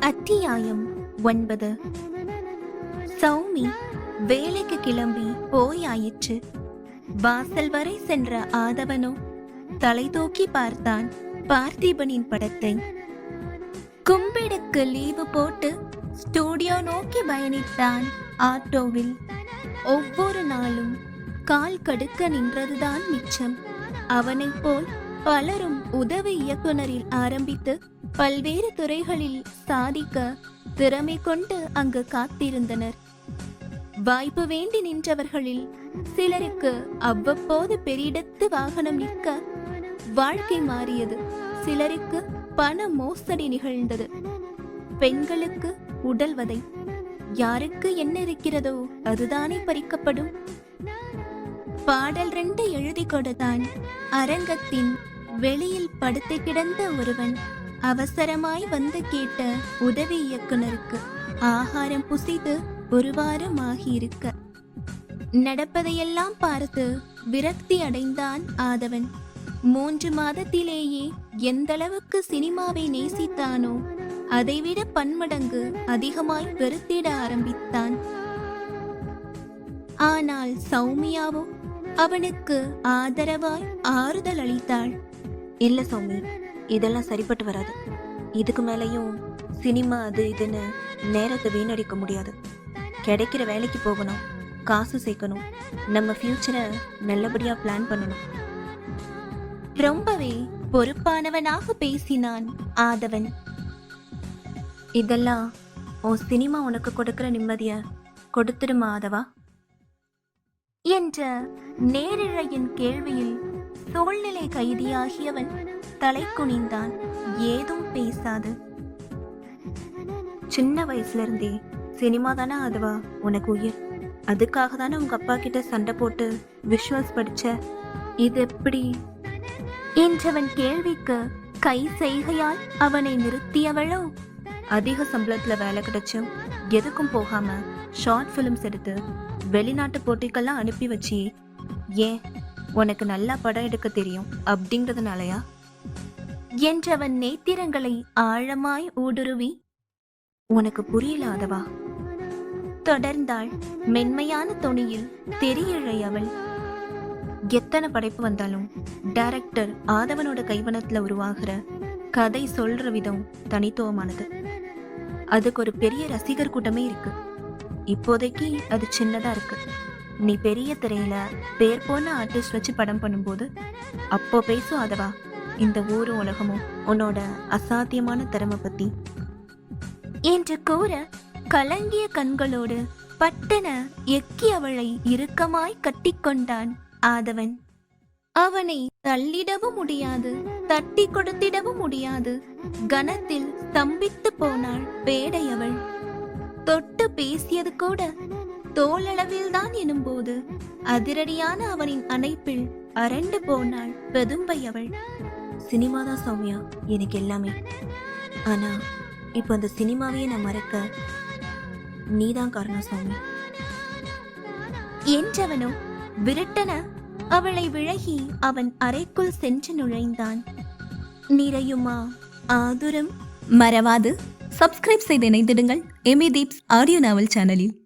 அத்தியாயம் ஒன்பது. சௌமி வேலைக்கு கிளம்பி போயாயிற்று. வாசல் வரை சென்ற ஆதவனோ தலை தூக்கி பார்த்தான் பார்த்திபனின் படத்தை. கும்பிடுக்கு லீவு போட்டு ஸ்டூடியோ நோக்கி பயணித்தான் ஆட்டோவில். ஒவ்வொரு நாளும் கால் கடுக்க நின்றதுதான் மிச்சம். அவனைப் போல் பலரும் உதவி இயக்குனரில் ஆரம்பித்து பல்வேறு துறைகளில் சாதிக்க திறமை கொண்டு அங்கு காத்திருந்தனர். வாய்ப்பு வேண்டி நின்றவர்களில் சிலருக்கு அவ்வப்போது பெரிடத்து வாகனம் நிற்க வாழ்க்கை மாறியது. சிலருக்கு பண மோசடி நிகழ்ந்தது. பெண்களுக்கு உடல்வதை யாருக்கு என்ன இருக்கிறதோ அதுதானே பறிக்கப்படும். பாடல் ரெண்டு எழுதி கொடுத்தான் அரங்கத்தின் வெளியில் படுத்து கிடந்த ஒருவன் அவசரமாய் வந்து கேட்ட உதவி இயக்குனருக்கு ஆகாரம் புசித்து ஒரு வாரம் ஆகியிருக்க நடப்பதையெல்லாம் பார்த்து விரக்தி அடைந்தான் ஆதவன். மூன்று மாதத்திலேயே எந்தளவுக்கு சினிமாவை நேசித்தானோ அதைவிட பன்மடங்கு அதிகமாய் வெறுத்திட ஆரம்பித்தான். ஆனால் சௌமியாவோ அவனுக்கு ஆதரவாய் ஆறுதல் அளித்தாள். இல்ல சௌமி இதெல்லாம் சரிப்பட்டு வராது. இதுக்கு மேலேயும் சினிமா அது இதுன்னு நேரத்தை வீணடிக்க முடியாது. கிடைக்கிற வேலைக்கு போகணும் காசு சேர்க்கணும் நம்ம ஃபியூச்சரை நல்லபடியா பிளான் பண்ணணும். ரொம்பவே பொறுப்பானவனாக பேசினான் ஆதவன். இதெல்லாம் உன் சினிமா உனக்கு கொடுக்கிற நிம்மதிய கொடுத்துடுமா ஆதவா? என்ற நேரிழையின் கேள்வியில் சூழ்நிலை கைதியாகியவன் தலை குனிந்தான் ஏதும் பேசாது. சின்ன வயசுல இருந்தே சினிமா தானே அதுவா? உனக்கு உயிர். அதுக்காக தானே உங்க அப்பா கிட்ட சண்டை போட்டு விஷுவல்ஸ் படிச்ச? இது எப்படி? என்றவன் கேள்விக்கு கை செய்கையால் அவனை நிறுத்தியவளோ அதிக சம்பளத்தில் வேலை கிடைச்சும் எதுக்கும் போகாமல் ஷார்ட் ஃபிலிம்ஸ் எடுத்து வெளிநாட்டு போட்டிக்கெல்லாம் அனுப்பி வச்சு ஏன் உனக்கு நல்லா படம் எடுக்க தெரியும் அப்படிங்கிறதுனாலயா என்றவன் நேத்திரங்களை ஆழமாய் ஊடுருவி உனக்கு புரியலாதவா தொடர்ந்தாள் மென்மையான தொனியில் தெரியழை அவள். எத்தனை படைப்பு வந்தாலும் டைரக்டர் ஆதவனோட கைவனத்துல உருவாகிற கதை சொல்ற விதம் தனித்துவமானது. அதுக்கு ஒரு பெரிய ரசிகர் கூட்டமே இருக்கு. இப்போதைக்கு அது சின்னதா இருக்கு. நீ பெரிய திரையில பேர் போன ஆர்டிஸ்ட் வச்சு படம் பண்ணும்போது அப்போ பேசும் அதவா இந்த ஊரும் உலகமும் உன்னோட அசாத்தியமான திறமை பத்தி. என்று கூற கலங்கிய கண்களோடு பட்டன எக்கி அவளை இறுக்கமாய் கட்டிக்கொண்டான் ஆதவன். அவனை தள்ளிடவும் முடியாது தட்டி கொடுத்திடவும் முடியாது. கனத்தில் ஸ்தம்பித்து போனாள் பேடை அவள் தொட்டு பேசியது கூட தோளளவில்தான் எனும்போது அதிரடியான அவனின் அணைப்பில் அரண்டு போனாள் பெதும்பை அவள் சினிமா தான் சௌமியா எனக்கு எல்லாமே. ஆனா இப்போ அந்த சினிமாவையே நான் மறக்க நீதான் காரணம் சௌமி. என்றவனோ விரட்டன அவளை விலகி அவன் அறைக்குள் சென்று நுழைந்தான். நிறையுமா? ஆதுரம்? மறவாது. சப்ஸ்கிரைப் செய்து இணைந்திடுங்கள். எமி தீப்ஸ் ஆடியோ நாவல் சேனலில்